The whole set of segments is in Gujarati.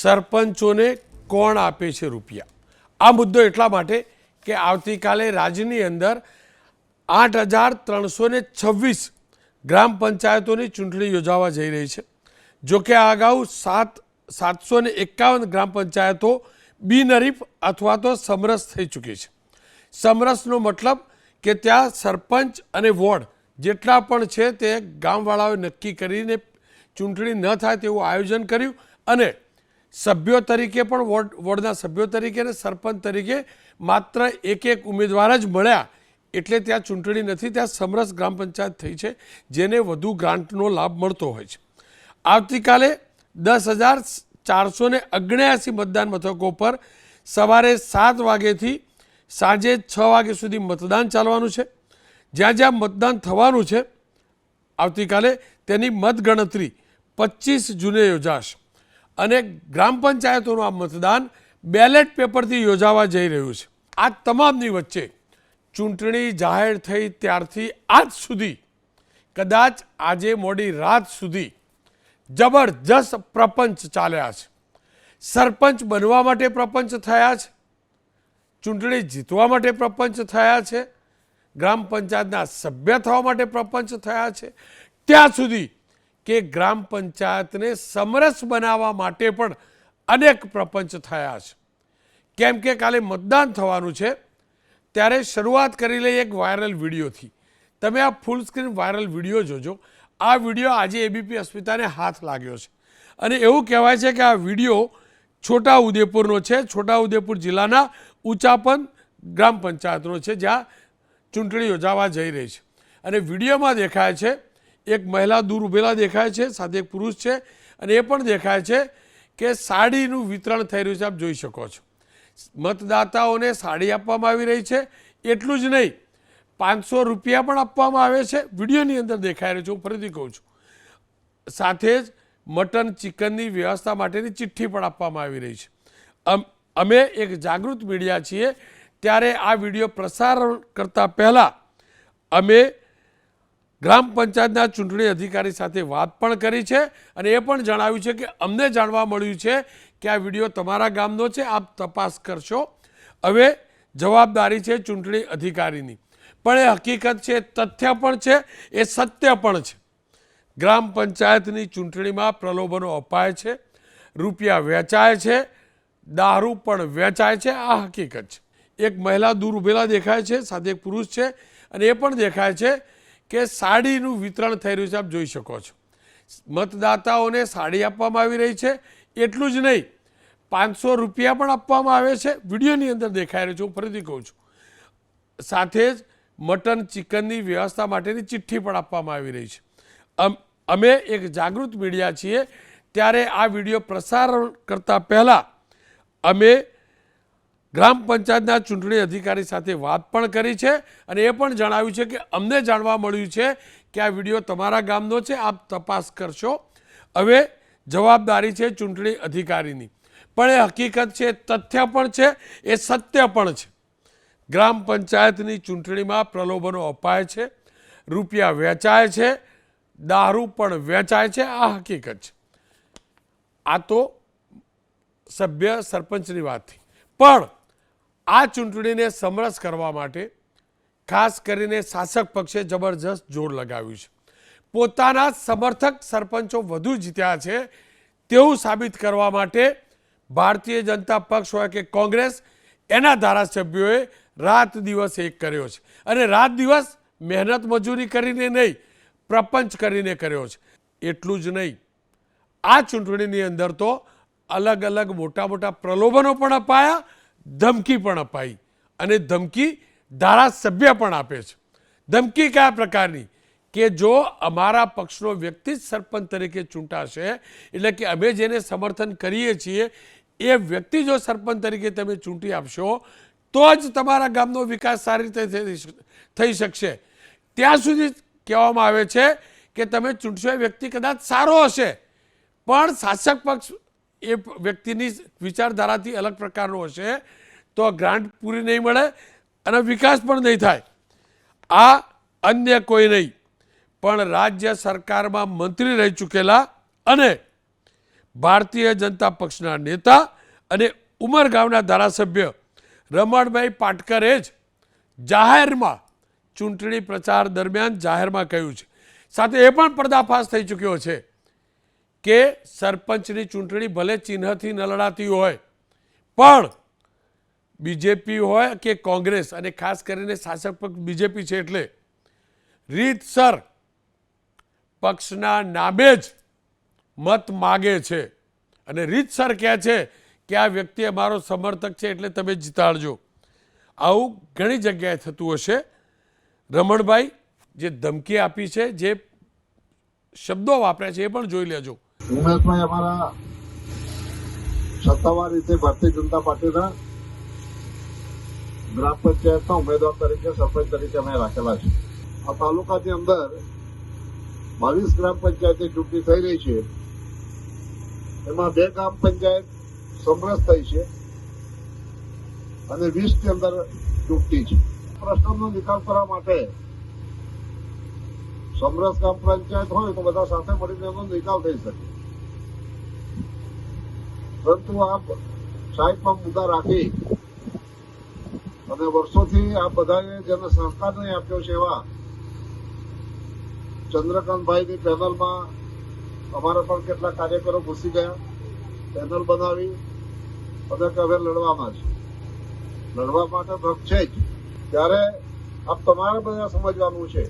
સરપંચોને કોણ આપે છે રૂપિયા? આ મુદ્દો એટલા માટે કે આવતીકાલે રાજ્યની અંદર આઠ હજાર ત્રણસો ને છવ્વીસ ગ્રામ પંચાયતોની ચૂંટણી યોજાવા જઈ રહી છે. જો કે આ અગાઉ સાત, સાતસો ને એકાવન ગ્રામ પંચાયતો બિનહરીફ અથવા તો સમરસ થઈ ચૂકી છે. સમરસનો મતલબ કે ત્યાં સરપંચ અને વોર્ડ જેટલા પણ છે તે ગામવાળાઓએ નક્કી કરીને ચૂંટણી ન થાય તેવું આયોજન કર્યું અને સભ્યો તરીકે પણ વોર્ડ, વોર્ડના સભ્યો તરીકે અને સરપંચ તરીકે માત્ર એક એક ઉમેદવાર જ મળ્યા. એટલે ત્યાં ચૂંટણી નથી, ત્યાં સમરસ ગ્રામ પંચાયત થઈ છે, જેને વધુ ગ્રાન્ટનો લાભ મળતો હોય છે. આવતીકાલે દસ હજાર ચારસો ને અગણ્યાસી મતદાન મથકો પર સવારે સાત વાગ્યેથી સાંજે છ વાગ્યા સુધી મતદાન ચાલવાનું છે. જ્યાં જ્યાં મતદાન થવાનું છે, આવતીકાલે તેની મતગણતરી પચીસ જૂને યોજાશે. અને ગ્રામ પંચાયતોનું આ મતદાન બેલેટ પેપરથી યોજાવા જઈ રહ્યું છે. આ તમામની વચ્ચે ચૂંટણી જાહેર થઈ ત્યારથી આજ સુધી, કદાચ આજે મોડી રાત સુધી જબરજસ્ત પ્રપંચ ચાલ્યા છે. સરપંચ બનવા માટે પ્રપંચ થયા છે. ચૂંટણી જીતવા માટે પ્રપંચ થયા છે. ગ્રામ પંચાયતના સભ્ય થવા માટે પ્રપંચ થયા છે. ત્યાં સુધી કે ગ્રામ પંચાયતને સમરસ બનાવવા માટે પણ અનેક પ્રપંચ થયા છે. કેમ કે કાલે મતદાન થવાનું છે, ત્યારે શરૂઆત કરી લઈ એક વાયરલ વિડીયોથી. તમે આ ફૂલ સ્ક્રીન વાયરલ વીડિયો જોજો. આ વીડિયો આજે એબીપી અસ્મિતાને હાથ લાગ્યો છે. અને એવું કહેવાય છે કે આ વીડિયો છોટા ઉદેપુરનો છે. છોટા ઉદેપુર જિલ્લાના ઉચાપન ગ્રામ પંચાયતનો છે, જ્યાં ચૂંટણી યોજાવા જઈ રહી છે. અને વિડીયોમાં દેખાય છે એક મહિલા દૂર ઊભેલા દેખાય છે, સાથે એક પુરુષ છે અને એ પણ દેખાય છે કે સાડીનું વિતરણ થઈ રહ્યું છે, આપ જોઈ શકો છો. મતદાતાઓને સાડી આપવામાં આવી રહી છે, એટલું જ નહીં, પાંચસો રૂપિયા પણ આપવામાં આવે છે, વિડીયોની અંદર દેખાઈ રહ્યું છે, હું ફરીથી કહું છું. સાથે જ મટન ચિકનની વ્યવસ્થા માટેની ચિઠ્ઠી પણ આપવામાં આવી રહી છે. અમ- એક જાગૃત મીડિયા છીએ, ત્યારે આ વીડિયો પ્રસારણ કરતાં પહેલાં અમે ગ્રામ પંચાયતના ચૂંટણી અધિકારી સાથે વાત પણ કરી છે અને એ પણ જણાવ્યું છે કે અમને જાણવા મળ્યું છે કે આ વીડિયો તમારા ગામનો છે, આપ તપાસ કરશો. હવે જવાબદારી છે ચૂંટણી અધિકારીની. પણ એ હકીકત છે તથ્ય પણ છે, એ સત્ય પણ છે. ગ્રામ પંચાયતની ચૂંટણીમાં પ્રલોભનો અપાય છે, રૂપિયા વેચાય છે, દારૂ પણ વેચાય છે, આ હકીકત છે. એક મહિલા દૂર ઊભેલા દેખાય છે, સાથે એક પુરુષ છે અને એ પણ દેખાય છે કે સાડીનું વિતરણ થઈ રહ્યું છે, આપ જોઈ શકો છો. મતદાતાઓને સાડી આપવામાં આવી રહી છે. એટલું જ નહીં, પાંચસો રૂપિયા પણ આપવામાં આવે છે. વિડીયોની અંદર દેખાઈ રહ્યું છે, હું ફરીથી કહું છું. સાથે જ મટન ચિકનની વ્યવસ્થા માટેની ચિઠ્ઠી પણ આપવામાં આવી રહી છે. અમ- એક જાગૃત મીડિયા છીએ. ત્યારે આ વીડિયો પ્રસારણ કરતા પહેલાં અમે ગ્રામ પંચાયતના ચૂંટણી અધિકારી સાથે વાત પણ કરી છે અને એ પણ જણાવ્યું છે કે અમને જાણવા મળ્યું છે કે આ વીડિયો તમારા ગામનો છે, આપ તપાસ કરશો. હવે જવાબદારી છે ચૂંટણી અધિકારીની. પણ એ હકીકત છે તથ્ય પણ છે, એ સત્ય પણ છે. ગ્રામ પંચાયતની ચૂંટણીમાં પ્રલોભનો અપાય છે, રૂપિયા વેચાય છે, દારૂ પણ વેચાય છે, આ હકીકત છે. આ તો સભ્ય સરપંચની વાત થઈ. પણ આ ચૂંટણીને સમરસ કરવા માટે ખાસ કરીને શાસક પક્ષે જબરજસ્ત જોર લગાવ્યું છે. પોતાના સમર્થક સરપંચો વધુ જીત્યા છે તેવું સાબિત કરવા માટે ભારતીય જનતા પક્ષ હોય કે કોંગ્રેસ, એના ધારાસભ્યોએ રાત દિવસ એક કર્યો છે અને રાત દિવસ મહેનત મજૂરી કરીને નહીં, પ્રપંચ કરીને કર્યો છે. એટલું જ નહીં, આ ચૂંટણીની અંદર તો અલગ અલગ મોટા મોટા પ્રલોભનો પણ અપાયા ધમકી પણ અપાઈ અને ધમકી ધારાસભ્ય પણ આપે છે. ધમકી કયા પ્રકારની? કે જો અમારા પક્ષનો વ્યક્તિ જ સરપંચ તરીકે ચૂંટાશે, એટલે કે અમે જેને સમર્થન કરીએ છીએ, એ વ્યક્તિ જો સરપંચ તરીકે તમે ચૂંટી આપશો, તો જ તમારા ગામનો વિકાસ સારી રીતે થઈ- શકશે. ત્યાં સુધી કહેવામાં આવે છે કે તમે ચૂંટશો વ્યક્તિ કદાચ સારો હશે. પણ શાસક પક્ષ એ વ્યક્તિની વિચારધારાથી અલગ પ્રકારનો હશે, તો ગ્રાન્ટ પૂરી નહીં મળે અને વિકાસ પણ નહીં થાય. આ અન્ય કોઈ નહીં, પણ રાજ્ય સરકારમાં મંત્રી રહી ચૂકેલા અને ભારતીય જનતા પક્ષના નેતા અને ઉમરગામના ધારાસભ્ય રમણભાઈ પાટકરે જ જાહેરમાં ચૂંટણી પ્રચાર દરમિયાન જાહેરમાં કહ્યું છે. સાથે એ પણ પર્દાફાશ થઈ ચૂક્યો છે. કે સરપંચની ચૂંટણી ભલે ચિહ્નથી ન લડાતી હોય, પણ બીજેપી હોય કે કોંગ્રેસ, અને ખાસ કરીને શાસક પક્ષ બીજેપી છે એટલે રીતસર પક્ષના નામે જ મત માગે છે. અને રીતસર કહે છે કે આ વ્યક્તિ અમારો સમર્થક છે એટલે તમે જીતાડજો. આવું ઘણી જગ્યાએ થતું હશે. રમણભાઈ, જે ધમકી આપી છે, જે શબ્દો વાપર્યા છે એ પણ જોઈ લેજો. ઉમેશભાઈ અમારા સત્તાવાર રીતે ભારતીય જનતા પાર્ટીના ગ્રામ પંચાયતના ઉમેદવાર તરીકે, સરપંચ તરીકે અમે રાખેલા છે. આ તાલુકાની અંદર બાવીસ ગ્રામ પંચાયતની ચૂંટણી થઈ રહી છે. એમાં બે ગ્રામ પંચાયત સમરસ થઈ છે અને વીસની અંદર ચૂંટણી છે. પ્રશ્નનો નિકાલ કરવા માટે સમરસ ગ્રામ પંચાયત હોય તો બધા સાથે મળીને એનો નિકાલ થઈ શકે. પરંતુ આ સાહેબમાં મુદ્દા રાખી અને વર્ષોથી આ બધાએ જેને સંસ્કાર નહીં આપ્યો છે એવા ચંદ્રકાંતભાઈની પેનલમાં અમારા પણ કેટલા કાર્યકરો ઘૂસી ગયા. પેનલ બનાવી કે હવે લડવામાં છે. લડવા માટે ભગ છે જ. ત્યારે આપ તમારે બધા સમજવાનું છે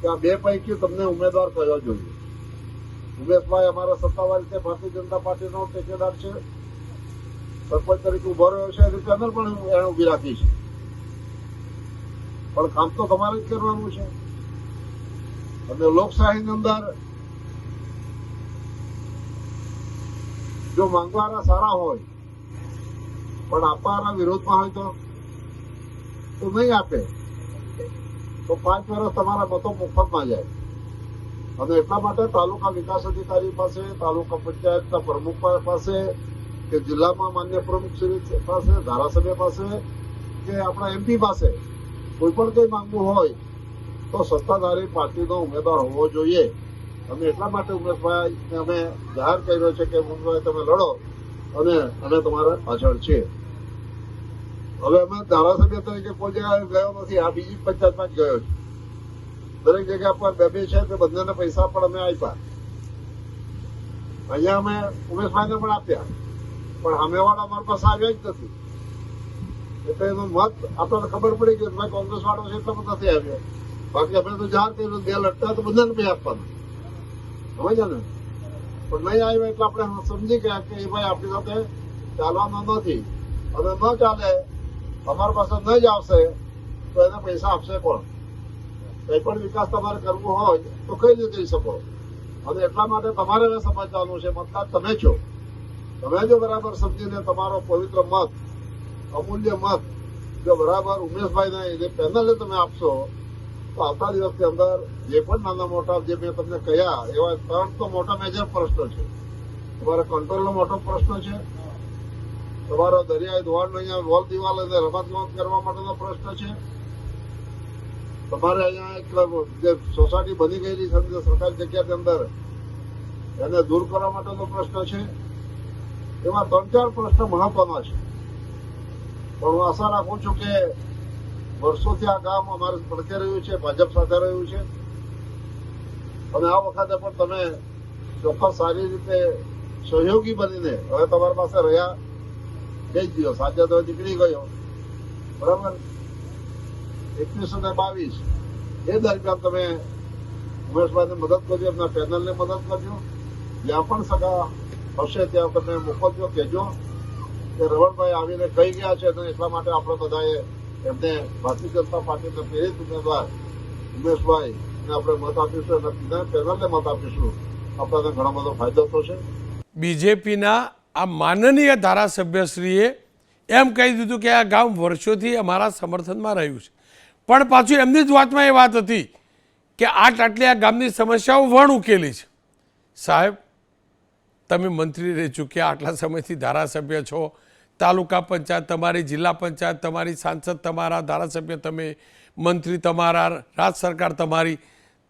કે આ બે પૈકી તમને ઉમેદવાર કયો જોઈએ? ઉમેશભાઈ અમારા સત્તાવાર રીતે ભારતીય જનતા પાર્ટીનો ટેકેદાર છે. સરપંચ તરીકે ઊભો રહ્યો છે. એની પેનલ પણ એને ઊભી રાખી છે. પણ કામ તો તમારે જ કરવાનું છે. અને લોકશાહીની અંદર જો માંગવાના સારા હોય, પણ આપવાના વિરોધમાં હોય તો નહીં આપે. તો પાંચ વર્ષ તમારા મતો મફતમાં જાય. અને એટલા માટે તાલુકા વિકાસ અધિકારી પાસે, તાલુકા પંચાયતના પ્રમુખ પાસે કે જિલ્લામાં માન્ય પ્રમુખ શ્રી પાસે, ધારાસભ્ય પાસે કે આપણા એમપી પાસે કોઈ પણ કંઈ માંગવું હોય તો સત્તાધારી પાર્ટીનો ઉમેદવાર હોવો જોઈએ. અને એટલા માટે ઉમેશભાઈ અમે જાહેર કર્યો છે કે ઉમેશભાઈ તમે લડો અને અમે તમારા પાછળ છીએ. હવે અમે ધારાસભ્ય તરીકે કોઈ જગ્યાએ ગયો નથી, આ બીજી પંચાયતમાં જ ગયો છું. દરેક જગ્યા પર બે બે છે તે બંનેને પૈસા પણ અમે આપ્યા. અહીંયા અમે ઉમેશભાઈને પણ આપ્યા. પણ સામેવાળા અમારી પાસે આવ્યા જ નથી. એટલે એનો મત આપણને ખબર પડી કે ભાઈ કોંગ્રેસ વાળો છે એટલે પણ નથી આવ્યો. બાકી આપણે તો જાહેર કર્યું બે લડતા તો બધાને પૈસા આપવાના. સમજ્યા ને? પણ નહીં આવ્યો એટલે આપણે સમજી ગયા કે એ ભાઈ આપણી સાથે ચાલવાનો નથી. અને ન ચાલે, અમારી પાસે ન જ આવશે, તો એને પૈસા આપશે કોણ? કંઈ પણ વિકાસ તમારે કરવો હોય તો કઈ રીતે કરી શકો? અને એટલા માટે તમારે હવે સમજવાનું છે મતદાર તમે છો. તમે જો બરાબર સમજીને તમારો પવિત્ર મત, અમૂલ્ય મત, જો બરાબર ઉમેશભાઈના એને પેનલે તમે આપશો, તો આવતા દિવસની અંદર જે પણ નાના મોટા જે મેં તમને કહ્યા એવા ત્રણ તો મોટા મેજર પ્રશ્નો છે. તમારો કંટ્રોલનો મોટો પ્રશ્ન છે. તમારો દરિયાઈ ધોવાણનો અહીંયા વોલ દિવાલ અને રમત ગમત કરવા માટેનો પ્રશ્ન છે. તમારે અહીંયા એક જે સોસાયટી બની ગયેલી સરકારી જગ્યાની અંદર, એને દૂર કરવા માટેનો પ્રશ્ન છે. એમાં ત્રણ ચાર પ્રશ્ન મહત્વના છે. પણ હું આશા રાખું છું કે વર્ષોથી આ ગામ અમારે પડકે રહ્યું છે, ભાજપ સાથે રહ્યું છે. અને આ વખતે પણ તમે ચોક્કસ સારી રીતે સહયોગી બનીને હવે તમારી પાસે રહ્યા. બે જ દિવસ આજે તો નીકળી ગયો. બરાબર? એકવીસો ને બાવીસ. એ દરમિયાન તમે ઉમેશભાઈને મદદ કરજો, એમના પેનલને મદદ કરજો. જ્યાં પણ સગા હશે ત્યાં તમે મોકલજો, કહેજો કે રવણભાઈ આવીને કહી ગયા છે અને એટલા માટે આપણે બધાએ એમને ભારતીય જનતા પાર્ટીના પ્રેરિત ઉમેદવાર ઉમેશભાઈ ને આપણે મત આપીશું અને પેનલને મત આપીશું. આપણને ઘણો બધો ફાયદો થશે. બીજેપીના આ માનનીય ધારાસભ્યશ્રીએ એમ કહી દીધું કે આ ગામ વર્ષોથી અમારા સમર્થનમાં રહ્યું છે. પણ પાછું એમની જ વાતમાં એ વાત હતી કે આટ આટલી આ ગામની સમસ્યાઓ વણ ઉકેલી છે. સાહેબ, તમે મંત્રી રહી ચૂક્યા, આટલા સમયથી ધારાસભ્ય છો, તાલુકા પંચાયત તમારી, જિલ્લા પંચાયત તમારી, સાંસદ તમારા, ધારાસભ્ય તમે, મંત્રી તમારા, રાજ સરકાર તમારી.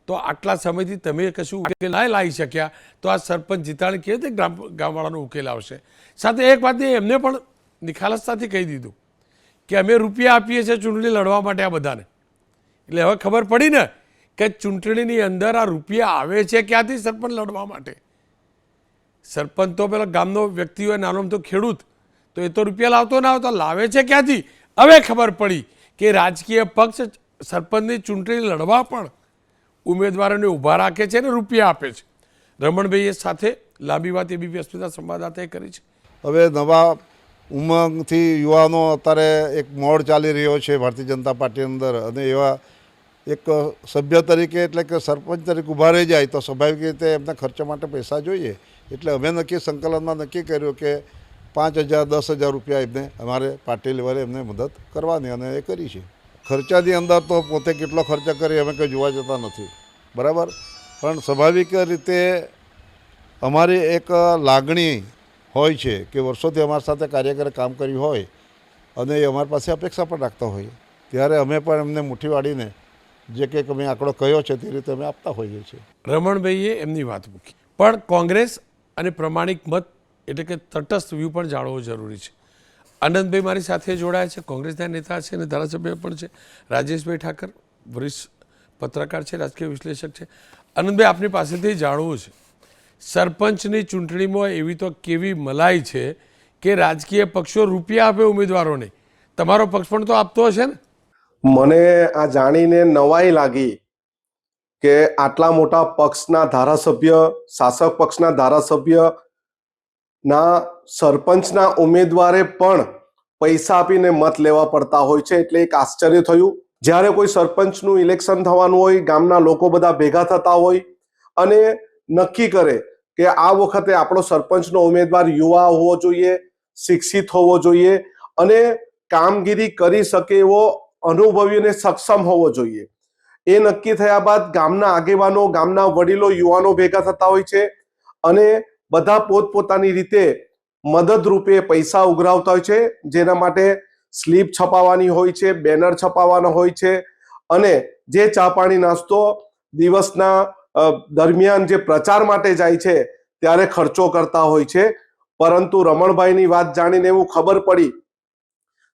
તો આટલા સમયથી તમે કશું ઉકેલ ના લાવી શક્યા તો આ સરપંચ જીતાણી કેવી રીતે ગ્રામ ગામવાળાનો ઉકેલ આવશે? સાથે એક વાત એ એમને પણ નિખાલસતાથી કહી દીધું. કે અમે રૂપિયા આપીએ છીએ ચૂંટણી લડવા માટે આ બધાને. એટલે હવે ખબર પડી ને કે ચૂંટણીની અંદર આ રૂપિયા આવે છે ક્યાંથી સરપંચ લડવા માટે? સરપંચ તો પેલો ગામનો વ્યક્તિ હોય, નાનો તો ખેડૂત, તો એ તો રૂપિયા લાવતો ના આવતો લાવે છે ક્યાંથી? હવે ખબર પડી કે રાજકીય પક્ષ સરપંચની ચૂંટણી લડવા પણ ઉમેદવારોને ઊભા રાખે છે અને રૂપિયા આપે છે. રમણભાઈએ સાથે લાંબી વાત એબીપી અસ્મિતા સંવાદદાતાએ કરી છે. હવે નવા ઉમંગથી યુવાનો અત્યારે એક મોડ ચાલી રહ્યો છે ભારતીય જનતા પાર્ટી અંદર. અને એવા એક સભ્ય તરીકે એટલે કે સરપંચ તરીકે ઊભા રહી જાય તો સ્વાભાવિક રીતે એમના ખર્ચા માટે પૈસા જોઈએ. એટલે અમે નક્કી સંકલનમાં નક્કી કર્યું કે પાંચ હજાર, દસ હજાર રૂપિયા એમને અમારે પાર્ટી લેવલે એમને મદદ કરવાની અને એ કરી છે. ખર્ચાની અંદર તો પોતે કેટલો ખર્ચા કરીએ અમે કંઈ જોવા જતા નથી. બરાબર? પણ સ્વાભાવિક રીતે અમારી એક લાગણી હોય છે કે વર્ષોથી અમારી સાથે કાર્યકરે કામ કર્યું હોય અને એ અમારી પાસે અપેક્ષા પણ રાખતા હોઈએ. ત્યારે અમે પણ એમને મુઠ્ઠી વાળીને જે કંઈક અમે આંકડો કયો છે તે રીતે અમે આપતા હોઈએ છીએ. રમણભાઈએ એમની વાત મૂકી. પણ કોંગ્રેસ અને પ્રમાણિક મત એટલે કે તટસ્થ વ્યૂ પણ જાણવો જરૂરી છે. આનંદભાઈ મારી સાથે જોડાયા છે, કોંગ્રેસના નેતા છે અને ધારાસભ્ય પણ છે. રાજેશભાઈ ઠાકર, વરિષ્ઠ પત્રકાર છે, રાજકીય વિશ્લેષક છે. આનંદભાઈ, આપની પાસેથી જાણવું છે સરપંચની ચૂંટણીમાં એવી તો કેવી મલાઈ છે કે રાજકીય પક્ષો રૂપિયા આપે ઉમેદવારોને. તમારો પક્ષ પણ તો આપતો હશે ને? મને આ જાણીને નવાઈ લાગી કે આટલા મોટા પક્ષના ધારાસભ્ય, શાસક પક્ષના ધારાસભ્ય ના સરપંચના ઉમેદવારે પણ પૈસા આપીને મત લેવા પડતા હોય છે એટલે એક આશ્ચર્ય થયું. જ્યારે કોઈ સરપંચનું ઇલેક્શન થવાનું હોય, ગામના લોકો બધા ભેગા થતા હોય અને નક્કી કરે કે આ વખતે આપણો સરપંચનો ઉમેદવાર યુવા હોવો જોઈએ, શિક્ષિત હોવો જોઈએ અને કામગીરી કરી શકે એવો અનુભવી અને સક્ષમ હોવો જોઈએ. એ નક્કી થયા બાદ ગામના આગેવાનો, ગામના વડીલો યુવાનો ભેગા થતા હોય છે અને બધા પોતપોતાની રીતે મદદરૂપે પૈસા ઉઘરાવતા હોય છે, જેના માટે સ્લીપ છપાવવાની હોય છે, બેનર છપાવવાના હોય છે અને જે ચા પાણી નાસ્તો દિવસના દરમિયાન જે પ્રચાર માટે જાય છે, ત્યારે ખર્ચો કરતા હોય છે. પરંતુ રમણભાઈની વાત જાણીને એવું ખબર પડી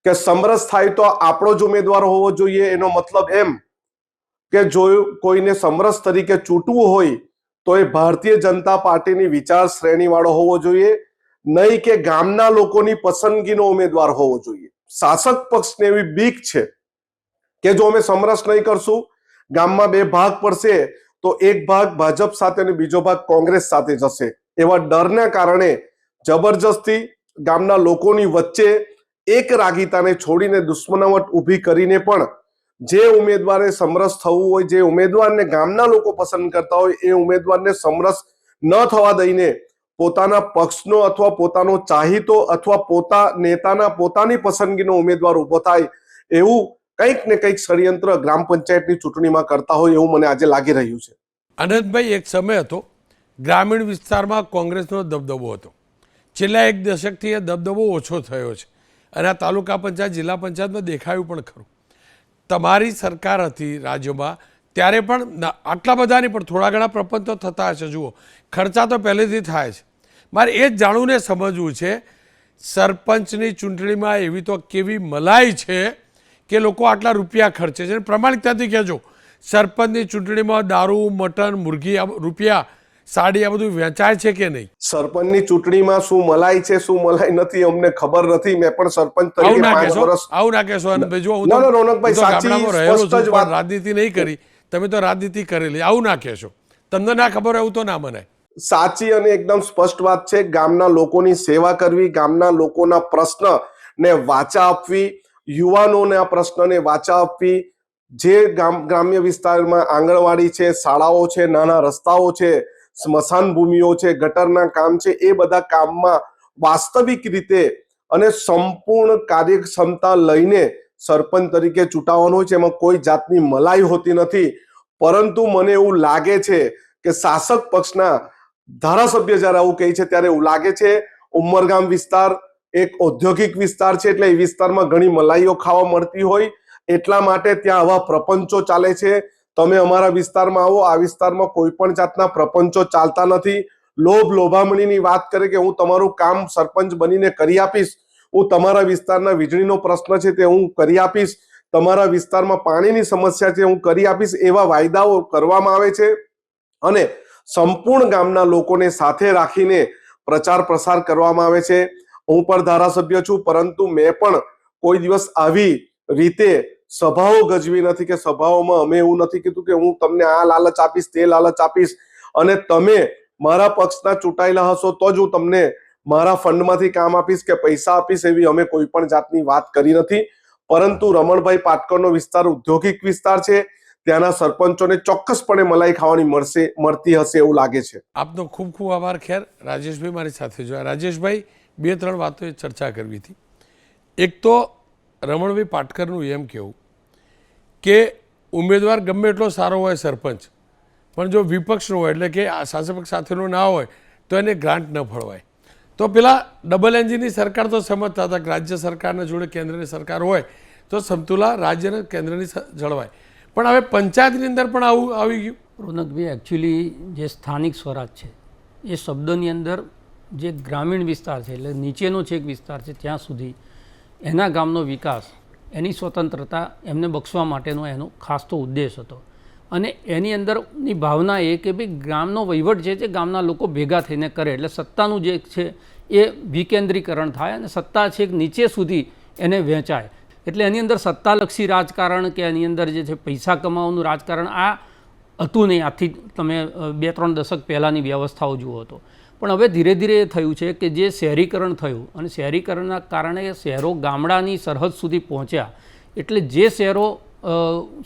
કે સમરસ થાય તો આપણો જ ઉમેદવાર હોવો જોઈએ એનો મતલબ એમ કે જો કોઈને સમરસ તરીકે ચૂંટવું હોય તો એ ભારતીય જનતા પાર્ટીની વિચાર શ્રેણી વાળો હોવો જોઈએ. નહીં કે ગામના લોકોની પસંદગીનો ઉમેદવાર હોવો જોઈએ. શાસક પક્ષને એવી બીક છે કે જો અમે સમરસ નહીં કરશું, ગામમાં બે ભાગ પડશે તો એક ભાગ ભાજપ સાથે અને બીજો ભાગ કોંગ્રેસ સાથે જશે. એવા ડરના કારણે જબરજસ્તી ગામના લોકોની વચ્ચે એક રાગીતાને છોડીને દુશ્મનાવટ ઊભી કરીને પણ જે ઉમેદવારે સમરસ થવું હોય, જે ઉમેદવારને ગામના લોકો પસંદ કરતા હોય, એ ઉમેદવારને સમરસ ન થવા દઈને પોતાના પક્ષનો અથવા પોતાનો ચાહીતો અથવા પોતા નેતાના પોતાની પસંદગીનો ઉમેદવાર ઊભો થાય એવું કંઈક ને કંઈક ષડયંત્ર ગ્રામ પંચાયતની ચૂંટણીમાં કરતા હોય એવું મને આજે લાગી રહ્યું છે. આનંદભાઈ, એક સમય હતો, ગ્રામીણ વિસ્તારમાં કોંગ્રેસનો દબદબો હતો. છેલ્લા એક દશકથી એ દબદબો ઓછો થયો છે અને આ તાલુકા પંચાયત, જિલ્લા પંચાયતમાં દેખાયું પણ ખરું. તમારી સરકાર હતી રાજ્યમાં, ત્યારે પણ આટલા બધાની પણ થોડા ઘણા પ્રપંચો થતા હશે, જુઓ. ખર્ચા તો પહેલેથી થાય છે. મારે એ જ જાણવું ને સમજવું છે, સરપંચની ચૂંટણીમાં એવી તો કેવી મલાઈ છે કે લોકો આટલા રૂપિયા ખર્ચે છે. પ્રમાણિકતાથી કહેજો. સરપંચની ચૂંટણીમાં દારૂ મટન મુરઘી રૂપિયા સાડી આ બધું વેચાય છે કે નહીં? સરપંચની ચૂંટણીમાં શું મલાઈ છે શું મલાઈ નથી અમને ખબર નથી. મેં પણ સરપંચ તરીકે વર્ષ આવું ના કહેશો. આનંદભાઈ જો હું તો- રોનકભાઈ, સાચી સ્પષ્ટ જ વાત- રાજનીતિ નહીં કરી. તમે તો રાજનીતિ કરેલી આવું ના કહેશો. તમને ના ખબર હોય એવું તો ના મનાય. સાચી અને એકદમ સ્પષ્ટ વાત છે. ગામના લોકોની સેવા કરવી ગામના લોકોના પ્રશ્ન ને વાચા આપવી યુવાનોને આ પ્રશ્નને વાચા આપવી. જે ગ્રામ્ય વિસ્તારમાં આંગણવાડી છે, શાળાઓ છે, નાના રસ્તાઓ છે, સ્મશાન ભૂમિઓ છે, ગટરના કામ છે, એ બધા કામમાં વાસ્તવિક રીતે અને સંપૂર્ણ કાર્યક્ષમતા લઈને સરપંચ તરીકે ચૂંટાવાનો હોય છે, એમાં કોઈ જાતની મલાઈ હોતી નથી. પરંતુ મને એવું લાગે છે કે શાસક પક્ષના ધારાસભ્ય જ્યારે આવું કહે છે, ત્યારે એવું લાગે છે, ઉમરગામ વિસ્તાર એક ઔદ્યોગિક વિસ્તાર છે એટલે એ વિસ્તારમાં ઘણી મલાઈઓ ખાવા મળતી હોય. એટલા માટે ત્યાં આવા પ્રપંચો ચાલે છે. તમે અમારા વિસ્તારમાં આવો. આ વિસ્તારમાં કોઈ પણ જાતના પ્રપંચો ચાલતા નથી. લોભ લોભામણીની વાત કરે કે હું તમારું કામ સરપંચ બનીને કરી આપીશ. હું તમારા વિસ્તારના વીજળીનો પ્રશ્ન છે તે હું કરી આપીશ. તમારા વિસ્તારમાં પાણીની સમસ્યા છે હું કરી આપીશ એવા વાયદાઓ કરવામાં આવે છે. અને સંપૂર્ણ ગામના લોકોને સાથે રાખીને પ્રચાર પ્રસાર કરવામાં આવે છે. હું પણ ધારાસભ્ય છું, પરંતુ મેં પણ કોઈ દિવસ આવી રીતે સભાઓ ગજવી નથી કે સભાઓમાં અમે એવું નથી કીધું કે હું તમને આ લાલચ આપીશ, તે લાલચ આપીશ. અને તમે મારા પક્ષના ચૂંટાયેલા હશો તો જ હું તમને મારા ફંડમાંથી કામ આપીશ કે પૈસા આપીશ એવી અમે કોઈ પણ જાતની વાત કરી નથી. પરંતુ રમણભાઈ પાટકરનો વિસ્તાર ઔદ્યોગિક વિસ્તાર છે. ત્યાંના સરપંચોને ચોક્કસપણે મલાઈ ખાવાની મળશે, મળતી હશે એવું લાગે છે. આપનો ખૂબ ખૂબ આભાર ખેર. રાજેશભાઈ મારી સાથે જોયા રાજેશભાઈ બે ત્રણ વાતોએ ચર્ચા કરવી હતી. એક તો રમણભાઈ પાટકરનું એમ કહેવું કે ઉમેદવાર ગમે એટલો સારો હોય સરપંચ, પણ જો વિપક્ષનો હોય એટલે કે આ શાસક સાથેનો ના હોય, તો એને ગ્રાન્ટ ન ફળવાય. તો પેલા ડબલ એન્જિનની સરકાર તો સમજતા હતા કે રાજ્ય સરકારના જોડે કેન્દ્રની સરકાર હોય, તો સમતુલા રાજ્ય કેન્દ્રની જળવાય. પણ હવે પંચાયતની અંદર પણ આવું આવી ગયું. રોનકભાઈ એકચ્યુઅલી જે સ્થાનિક સ્વરાજ છે, એ શબ્દની અંદર જે ગ્રામીણ વિસ્તાર છે, એટલે નીચેનો છેક વિસ્તાર છે, ત્યાં સુધી એના ગામનો વિકાસ, એની સ્વતંત્રતા એમને બક્ષવા માટેનો એનો ખાસ તો ઉદ્દેશ હતો. અને એની અંદરની ભાવના એ કે ભાઈ ગામનો વહીવટ જે છે, ગામના લોકો ભેગા થઈને કરે, એટલે સત્તાનું જે છે, એ વિકેન્દ્રીકરણ થાય અને સત્તા છેક નીચે સુધી એને વહેંચાય. એટલે એની અંદર સત્તાલક્ષી રાજકારણ કે એની અંદર જે છે, પૈસા કમાવાનું રાજકારણ, આ હતું નહીં. આથી તમે બે, ત્રણ દશક પહેલાંની વ્યવસ્થાઓ જુઓ તો. પણ હવે ધીરે ધીરે એ થયું છે કે જે શહેરીકરણ થયું અને શહેરીકરણના કારણે શહેરો ગામડાની સરહદ સુધી પહોંચ્યા, એટલે જે શહેરો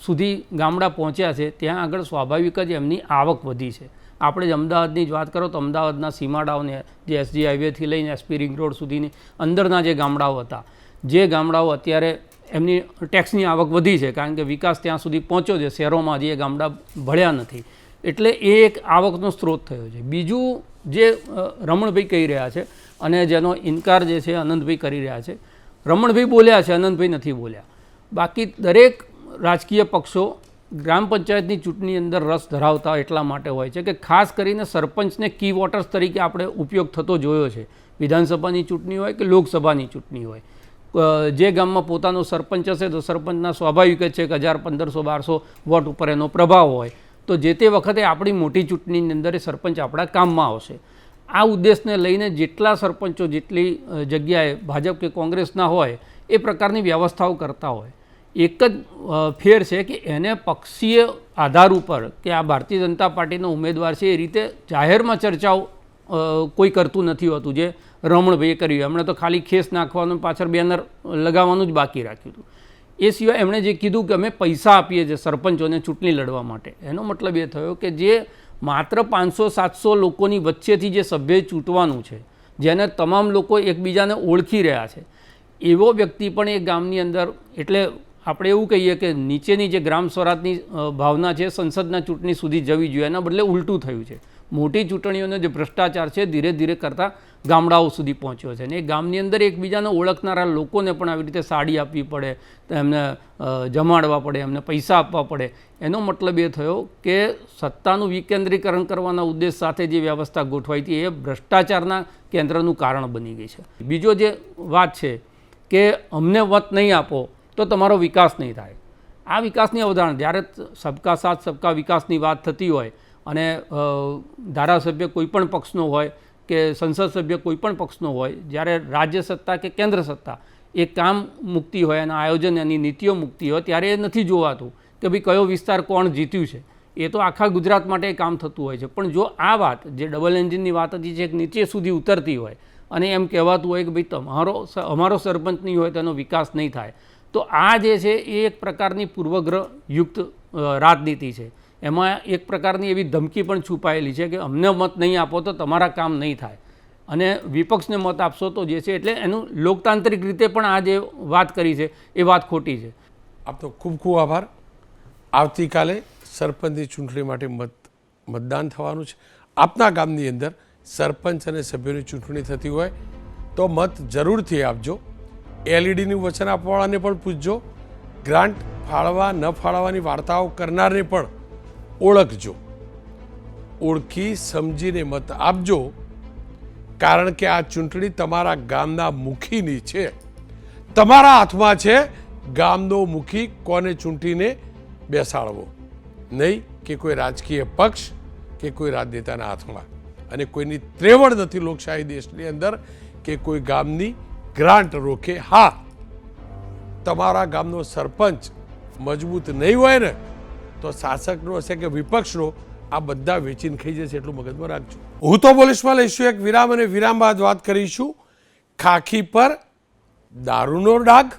સુધી ગામડા પહોંચ્યા છે, ત્યાં આગળ સ્વાભાવિક જ એમની આવક વધી છે. આપણે જ અમદાવાદની જ વાત કરો તો અમદાવાદના સીમાડાઓને, જે એસજી હાઈવેથી લઈને એસપી રિંગ રોડ સુધીની અંદરના જે ગામડાઓ હતા, જે ગામડાઓ અત્યારે એમની ટેક્સની આવક વધી છે, કારણ કે વિકાસ ત્યાં સુધી પહોંચ્યો છે, શહેરોમાં હજી એ ગામડા ભળ્યા નથી. એટલે એ એક આવકનો સ્ત્રોત થયો છે. બીજું જે રમણભાઈ કહી રહ્યા છે અને જેનો ઇનકાર જે છે આનંદભાઈ કરી રહ્યા છે. રમણભાઈ બોલ્યા છે આનંદભાઈ નથી બોલ્યા. બાકી દરેક રાજકીય પક્ષો ગ્રામ પંચાયતની ચૂંટણી અંદર રસ ધરાવતા એટલા માટે હોય છે કે ખાસ કરીને સરપંચને કી વોટર્સ તરીકે આપણે ઉપયોગ થતો જોયો છે. વિધાનસભાની ચૂંટણી હોય કે લોકસભાની ચૂંટણી હોય. જે ગામમાં પોતાનો સરપંચ હશે તો સરપંચના સ્વાભાવિક જ છે કે હજાર પંદરસો બારસો વોટ ઉપર એનો પ્રભાવ હોય. તો જે તે વખતે આપણી મોટી ચૂંટણીની અંદર એ સરપંચ આપણા કામમાં આવશે. આ ઉદ્દેશને લઈને જેટલા સરપંચો જેટલી જગ્યાએ ભાજપ કે કોંગ્રેસના હોય, એ પ્રકારની વ્યવસ્થાઓ કરતા હોય. એક જ ફેર છે કે એને પક્ષીય આધાર ઉપર કે આ ભારતીય જનતા પાર્ટીનો ઉમેદવાર છે એ રીતે જાહેરમાં ચર્ચાઓ કોઈ કરતું નથી હોતું. જે રમણભાઈએ કર્યું, એમણે તો ખાલી ખેસ નાખવાનું પાછળ બેનર લગાવવાનું જ બાકી રાખ્યું હતું. એ સિવાય એમણે જે કીધું કે અમે પૈસા આપીએ છીએ સરપંચોને ચૂંટણી લડવા માટે, એનો મતલબ એ થયો કે જે માત્ર પાંચસો, સાતસો લોકોની વચ્ચેથી જે સભ્ય ચૂંટવાનું છે, જેને તમામ લોકો એકબીજાને ઓળખી રહ્યા છે, એવો વ્યક્તિ પણ એ ગામની અંદર, એટલે આપણે એવું કહીએ કે નીચેની જે ગ્રામ સ્વરાજની ભાવના છે, સંસદના ચૂંટણી સુધી જવી જોઈએ, એના બદલે ઉલટું થયું છે. મોટી ચૂંટણીઓનો જે ભ્રષ્ટાચાર છે, ધીરે ધીરે કરતાં ગામડાઓ સુધી પહોંચ્યો છે. અને એ ગામની અંદર એકબીજાને ઓળખનારા લોકોને પણ આવી રીતે સાડી આપવી પડે એમને જમાડવા પડે, એમને પૈસા આપવા પડે. એનો મતલબ એ થયો કે સત્તાનું વિકેન્દ્રીકરણ કરવાના ઉદ્દેશ સાથે જે વ્યવસ્થા ગોઠવાઈ હતી, એ ભ્રષ્ટાચારના કેન્દ્રનું કારણ બની ગઈ છે. બીજો જે વાત છે કે અમને વત નહીં આપો, તો તમારો વિકાસ નહીં થાય. આ વિકાસની અવધારણા, જ્યારે સબકા સાથ, સબકા વિકાસની વાત થતી હોય અને ધારાસભ્ય કોઈ પણ પક્ષનો હોય કે સંસદ સભ્ય કોઈ પણ પક્ષનો હોય, જ્યારે રાજ્ય સત્તા કે કેન્દ્ર સત્તા, એ કામ મૂકતી હોય એના આયોજન એની નીતિઓ મૂકતી હોય, ત્યારે એ નથી જોવાતું કે ભાઈ કયો વિસ્તાર કોણ જીત્યું છે. એ તો આખા ગુજરાત માટે કામ થતું હોય છે. પણ જો આ વાત, જે ડબલ એન્જિનની વાત હતી, જે નીચે સુધી ઉતરતી હોય, અને એમ કહેવાતું હોય કે ભાઈ તમારો અમારો સરપંચ નહીં હોય તેનો વિકાસ નહીં થાય. તો આ જે છે, એ એક પ્રકારની પૂર્વગ્રહ યુક્ત રાજનીતિ છે. એમાં એક પ્રકારની એવી ધમકી પણ છુપાયેલી છે કે અમને મત નહીં આપો તો તમારા કામ નહીં થાય. અને વિપક્ષને મત આપશો તો જે છે એટલે એનું લોકતાંત્રિક રીતે પણ આ જે વાત કરી છે, એ વાત ખોટી છે. આપનો ખૂબ ખૂબ આભાર. આવતીકાલે સરપંચની ચૂંટણી માટે મત, મતદાન થવાનું છે. આપના ગામની અંદર સરપંચ અને સભ્યોની ચૂંટણી થતી હોય તો મત જરૂરથી આપજો. એલઈડીનું વચન આપવાવાળાને પણ પૂછજો. ગ્રાન્ટ ફાળવા, ન ફાળવાની વાર્તાઓ કરનારને પણ ઓળખજો. ઓળખી સમજીને મત આપજો. કારણ કે આ ચૂંટણી તમારા ગામના મુખીની છે. તમારા હાથમાં છે. ગામનો મુખી કોને ચૂંટીને બેસાડવો? નહીં કે કોઈ રાજકીય પક્ષ કે કોઈ રાજનેતાના હાથમાં. અને કોઈની ત્રેવડ નથી લોકશાહી દેશની અંદર કે કોઈ ગામની ગ્રાન્ટ રોકે. હા, તમારા ગામનો સરપંચ મજબૂત નહીં હોય ને તો શાસકનો હશે કે વિપક્ષનો, આ બધા વેચીને ખાઈ જશે એટલું મગજમાં રાખજો. હું તો પોલીસમાં લઈશું, એક વિરામ અને વિરામ બાદ વાત કરીશું. ખાખી પર દારૂનો ડાઘ.